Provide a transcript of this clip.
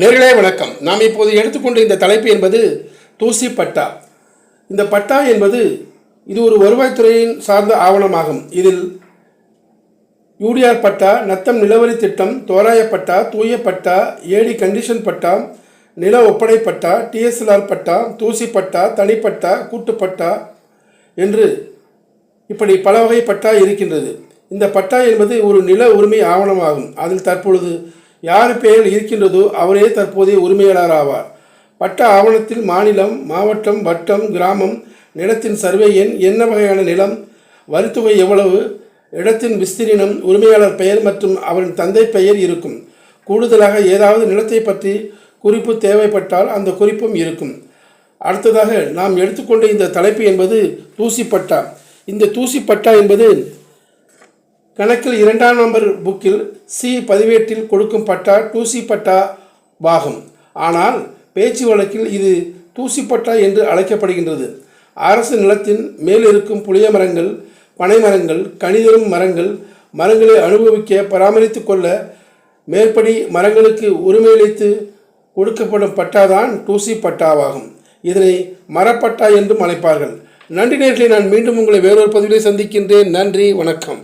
நேர்களே வணக்கம். நாம் இப்போது எடுத்துக்கொண்ட இந்த தலைப்பு என்பது தூசி பட்டா. இந்த பட்டா என்பது இது ஒரு வருவாய்த்துறையின் சார்ந்த ஆவணமாகும். இதில் யூடிஆர் பட்டா நத்தம் நிலவரி திட்டம் தோராய பட்டா தூய பட்டா ஏடி கண்டிஷன் பட்டா நில ஒப்படை பட்டா டிஎஸ்எல்ஆர் பட்டா தூசி பட்டா தனிப்பட்டா கூட்டுப்பட்டா என்று இப்படி பல வகை பட்டா இருக்கின்றது. இந்த பட்டா என்பது ஒரு நில உரிமை ஆவணமாகும். அதில் தற்பொழுது யார் பெயரில் இருக்கின்றதோ அவரே தற்போதைய உரிமையாளர் ஆவார் பட்டா ஆவணத்தில் மாநிலம் மாவட்டம் வட்டம் கிராமம் நிலத்தின் சர்வே எண் என்ன வகையான நிலம் வரித்தொகை எவ்வளவு இடத்தின் விஸ்தீரினம் உரிமையாளர் பெயர் மற்றும் அவரின் தந்தை பெயர் இருக்கும். கூடுதலாக ஏதாவது நிலத்தை பற்றி குறிப்பு தேவைப்பட்டால் அந்த குறிப்பும் இருக்கும். அடுத்ததாக நாம் எடுத்துக்கொண்ட இந்த தலைப்பு என்பது தூசிப்பட்டா. இந்த தூசிப்பட்டா என்பது கணக்கில் இரண்டாம் நம்பர் புக்கில் சி பதிவேட்டில் கொடுக்கும் பட்டா டூசி பட்டா பாகம் ஆனால் பேச்சு வழக்கில் இது தூசிப்பட்டா என்று அழைக்கப்படுகின்றது. அரசு நிலத்தின் மேல் இருக்கும் புளிய மரங்கள் பனை மரங்கள் கனிதரும் மரங்கள் மரங்களை அனுபவிக்க பராமரித்து கொள்ள மேற்படி மரங்களுக்கு உரிமையளித்து கொடுக்கப்படும் பட்டாதான் டூசி பட்டாவாகும். இதனை மரப்பட்டா என்றும் அழைப்பார்கள். நன்றி நேர்களை நான் மீண்டும் உங்களை வேறொரு பதிவிலே சந்திக்கின்றேன். நன்றி வணக்கம்.